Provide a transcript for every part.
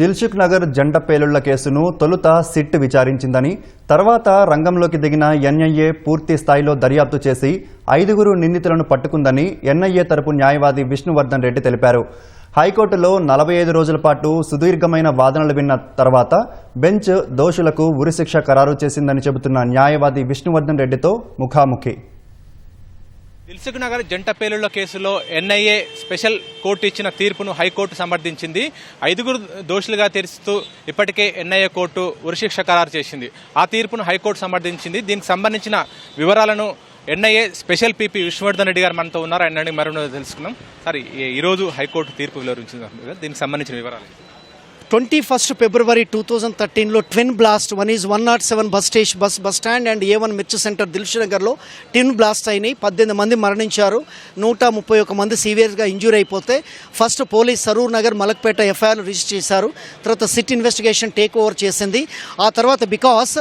దిల్సుఖ్ నగర్ జంట పేలుళ్ళ కేసును తొలుత సిట్ విచారించిందని తర్వాత రంగంలోకి దిగిన ఎన్ఐఏ పూర్తి స్థాయిలో దర్యాప్తు చేసి ఐదుగురు నిందితులను పట్టుకుందని ఎన్ఐఏ తరపు న్యాయవాది విష్ణువర్ధన్ రెడ్డి తెలిపారు. హైకోర్టులో నలభై ఐదు రోజుల పాటు సుదీర్ఘమైన వాదనలు విన్న తర్వాత బెంచ్ దోషులకు ఉరిశిక్ష ఖరారు చేసిందని చెబుతున్న న్యాయవాది విష్ణువర్ధన్ రెడ్డితో ముఖాముఖి. దిల్సుఖ్ నగర్ జంట పేలుళ్ళ కేసులో ఎన్ఐఏ స్పెషల్ కోర్టు ఇచ్చిన తీర్పును హైకోర్టు సమర్థించింది. ఐదుగురు దోషులుగా తెరుస్తూ ఇప్పటికే ఎన్ఐఏ కోర్టు ఉరిశిక్ష ఖరారు చేసింది. ఆ తీర్పును హైకోర్టు సమర్థించింది. దీనికి సంబంధించిన వివరాలను NIA special PP Vishnuvardhan Reddy గారు మనతో ఉన్నారు. ఆయన మరో తెలుసుకున్నాం సార్ ఈ- ఈరోజు హైకోర్టు తీర్పు వెలువరించింది దీనికి సంబంధించిన వివరాలు twenty first February two thousand థర్టీన్లో twin blast one is one not seven bus station bus bus stand and A one Mirchi centre దిల్షునగర్లో twin blast అయినాయి. పద్దెనిమిది మంది మరణించారు. నూట ముప్పై ఒక మంది సీవియర్గా ఇంజూర్ అయిపోతే first police Saroor Nagar Malakpet FIR register చేశారు. తర్వాత సిట్ ఇన్వెస్టిగేషన్ టేక్ ఓవర్ చేసింది. ఆ తర్వాత బికాస్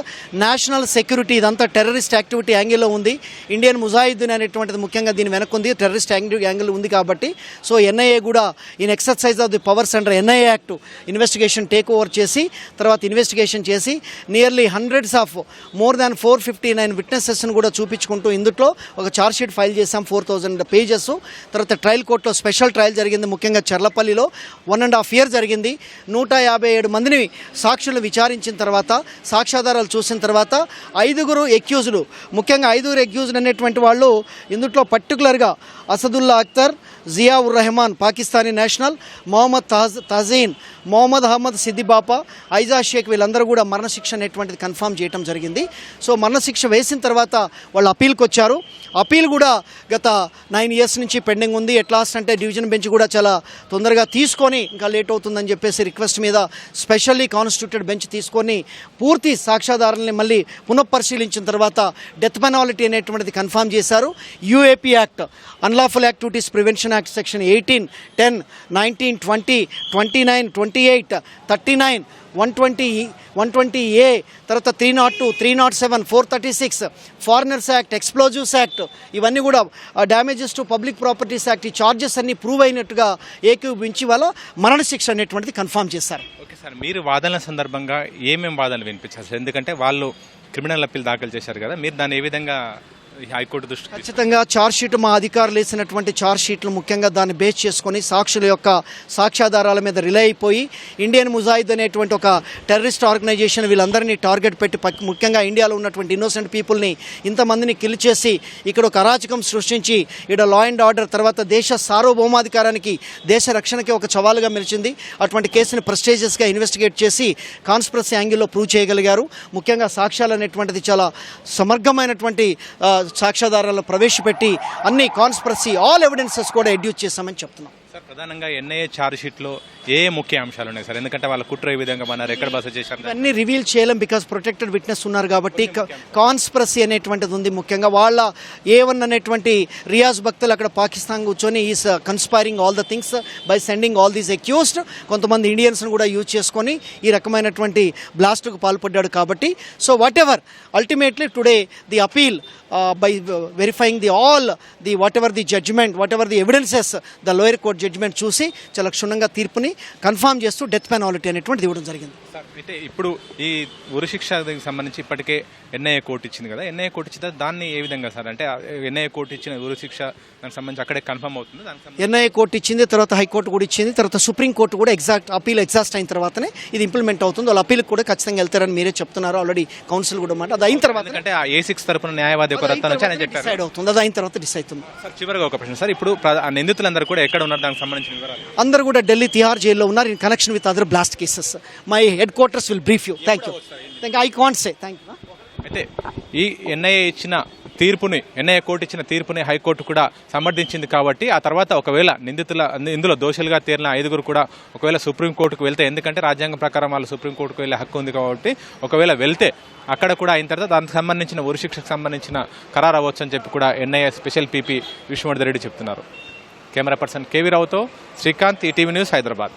నేషనల్ సెక్యూరిటీ ఇదంతా టెర్రరిస్ట్ యాక్టివిటీ యాంగిల్లో ఉంది. ఇండియన్ ముజాహిద్దీన్ అనేటువంటిది ముఖ్యంగా దీని వెనక ఉంది. టెర్రరిస్ట్ యాంగిల్ యాంగిల్ ఉంది కాబట్టి. సో ఎన్ఐఏ కూడా in exercise of the powers under NIA act investigation take over చేసి తర్వాత ఇన్వెస్టిగేషన్ చేసి nearly hundreds of more than four fifty nine విట్నెసెస్ను కూడా చూపించుకుంటూ ఇందులో ఒక ఛార్జ్ షీట్ ఫైల్ చేసాం ఫోర్ థౌజండ్ పేజెస్ తర్వాత ట్రయల్ కోర్టులో స్పెషల్ ట్రయల్ జరిగింది ముఖ్యంగా చర్లపల్లిలో. వన్ అండ్ హాఫ్ ఇయర్ జరిగింది. నూట యాభై ఏడు మందిని సాక్షులు విచారించిన తర్వాత సాక్ష్యాధారాలు చూసిన తర్వాత ఐదుగురు ఎక్యూజులు ముఖ్యంగా ఐదుగురు ఎక్యూజ్డ్ అనేటువంటి వాళ్ళు ఇందులో పర్టికులర్గా అసదుల్లా అఖ్తర్ ఉర్ రెహమాన్ పాకిస్తానీ నేషనల్ మొహమ్మద్ తహజ్ మొహమ్మద్ మొహమ్మద్ అహ్మద్ సిద్దిబాపా ఐజా షేక్ వీళ్ళందరూ కూడా మరణశిక్ష అనేటువంటిది కన్ఫర్మ్ చేయడం జరిగింది. సో మరణశిక్ష వేసిన తర్వాత వాళ్ళు అప్పీల్కి వచ్చారు. అప్పీల్ కూడా గత నైన్ ఇయర్స్ నుంచి పెండింగ్ ఉంది. ఎట్ లాస్ట్ అంటే డివిజన్ బెంచ్ కూడా చాలా తొందరగా తీసుకొని ఇంకా లేట్ అవుతుందని చెప్పేసి రిక్వెస్ట్ మీద స్పెషల్లీ కాన్స్టిట్యూటెడ్ బెంచ్ తీసుకొని పూర్తి సాక్ష్యాధారాలని మళ్ళీ పునఃపరిశీలించిన తర్వాత డెత్ పెనాలిటీ అనేటువంటిది కన్ఫర్మ్ చేశారు. UAP act unlawful activities prevention act section eighteen ten nineteen twenty twenty nine twenty eight thirty nine one twenty one twenty A తర్వాత three not two three not seven four thirty six foreigners act explosives act ఇవన్నీ కూడా damages to public properties act ఈ charges అన్ని prove అయినట్టుగా ఏకీభించి వాళ్ళ మరణశిక్ష అనేటువంటిది కన్ఫర్మ్ చేశారు. ఓకే సార్ మీరు వాదనల సందర్భంగా ఏమేం వాదనలు వినిపించారు సార్? ఎందుకంటే వాళ్ళు క్రిమినల్ అప్పీల్ దాఖలు చేశారు కదా మీరు దాన్ని ఏ విధంగా హైకోర్టు దృష్టి ఖచ్చితంగా చార్జ్షీట్ మా అధికారులు వేసినటువంటి చార్జ్షీట్లు ముఖ్యంగా దాన్ని బేస్ చేసుకొని సాక్షుల యొక్క సాక్ష్యాధారాల మీద రిలే అయిపోయి ఇండియన్ ముజాయిద్ అనేటువంటి ఒక టెర్రరిస్ట్ ఆర్గనైజేషన్ వీళ్ళందరినీ టార్గెట్ పెట్టి ముఖ్యంగా ఇండియాలో ఉన్నటువంటి ఇన్నోసెంట్ పీపుల్ని ఇంతమందిని కిల్ చేసి ఇక్కడ ఒక అరాచకం సృష్టించి ఇక్కడ లా అండ్ ఆర్డర్ తర్వాత దేశ సార్వభౌమాధికారానికి దేశ రక్షణకి ఒక సవాలుగా మెలిచింది అటువంటి కేసుని ప్రెస్టేజియస్గా ఇన్వెస్టిగేట్ చేసి కాన్స్పరసీ యాంగిల్లో ప్రూవ్ చేయగలిగారు. ముఖ్యంగా సాక్ష్యాలు అనేటువంటిది చాలా సమగ్రమైనటువంటి సాక్ష్యాధారాలను ప్రవేశపెట్టి అన్ని కాన్స్పరసీ ఆల్ ఎవిడెన్సెస్ కూడా ఎడ్యూస్ చేశామని చెప్తున్నాం. సార్ ప్రధానంగా ఎన్ఐఏ ఛార్జ్ షీట్లో ఏ ఏ ముఖ్య అంశాలు ఉన్నాయి సార్? ఎందుకంటే వాళ్ళ కుట్ర ఏ విధంగా మన్నారు ఎక్కడ బస చేశారు ఇవన్నీ రివీల్ చేయలేం బికాస్ ప్రొటెక్టెడ్ విట్నెస్ ఉన్నారు కాబట్టి కాన్స్పరసీ అనేటువంటిది ఉంది ముఖ్యంగా. వాళ్ళ ఏ వన్ అనేటువంటి రియాజ్ భక్తులు అక్కడ పాకిస్తాన్ కూర్చొని is conspiring all the things by sending all these accused కొంతమంది ఇండియన్స్ను కూడా యూజ్ చేసుకొని ఈ రకమైనటువంటి బ్లాస్ట్కు పాల్పడ్డాడు కాబట్టి. So whatever ultimately today the appeal by verifying the all the whatever the judgment whatever the evidences the lower court judgment చూసి చాలా క్షుణ్ణంగా తీర్పుని కన్ఫర్మ్ చేస్తూ డెత్ పెనాలిటీ అనేటువంటిది ఇవ్వడం జరిగింది. సార్ అయితే ఇప్పుడు ఈ ఉరిశిక్షకి సంబంధించి ఇప్పటికే ఎన్ఐఏ కోర్టు ఇచ్చింది కదా ఎన్ఐఏ కోర్టు ఇచ్చిన దాన్ని ఏ విధంగా సార్? అంటే ఎన్ఐఏ కోర్టు ఇచ్చిన ఉరిశిక్ష దానికి సంబంధించి అక్కడే కన్ఫర్మ్ అవుతుంది దానికి ఎన్ఐఏ కోర్టు ఇచ్చింది తర్వాత హైకోర్టు కూడా ఇచ్చింది తర్వాత సుప్రీం కోర్టు కూడా ఎగ్జాక్ట్ అపీల్ ఎగ్జాస్ట్ అయిన తర్వాతనే ఇది ఇంప్లిమెంట్ అవుతుంది. వాళ్ళ అపీల్ కూడా ఖచ్చితంగా వెళ్తారని మీరే చెప్తున్నారు. ఆల్రెడీ కౌన్సిల్ కూడా మాట. అది అయిన తర్వాత ఆ ఏ సిక్స్ తరపున న్యాయవాది ఒక డిసైడ్ అవుతుంది. అది అయిన తర్వాత డిసైడ్ అవుతుంది. సార్ చివరిగా ఒక ప్రశ్న. సార్ ఇప్పుడు నిందితులందరూ కూడా ఎక్కడ ఉన్నారు? దానికి సంబంధించిన వివరాలు. అందరూ కూడా ఢిల్లీ తిహార్ జైల్లో ఉన్నారు. In connection with other blast cases my headquarters will brief you thank you thank I can't say thank you అయితే ఈ ఎన్ఐఏ ఇచ్చిన తీర్పుని ఎన్ఐఏ కోర్టు ఇచ్చిన తీర్పుని హైకోర్టు కూడా సమర్థించింది కాబట్టి ఆ తర్వాత ఒకవేళ నిందితుల ఇందులో దోషులుగా తేలిన ఐదుగురు కూడా ఒకవేళ సుప్రీంకోర్టుకు వెళ్తే ఎందుకంటే రాజ్యాంగం ప్రకారం వాళ్ళు సుప్రీంకోర్టుకు వెళ్ళే హక్కు ఉంది కాబట్టి ఒకవేళ వెళ్తే అక్కడ కూడా అయిన తర్వాత దానికి సంబంధించిన ఉరిశిక్షకు సంబంధించిన ఖరారు అవ్వచ్చు అని చెప్పి కూడా NIA special PP Vishnuvardhan Reddy చెప్తున్నారు. Camera person KV రావుతో Srikanth ETV news Hyderabad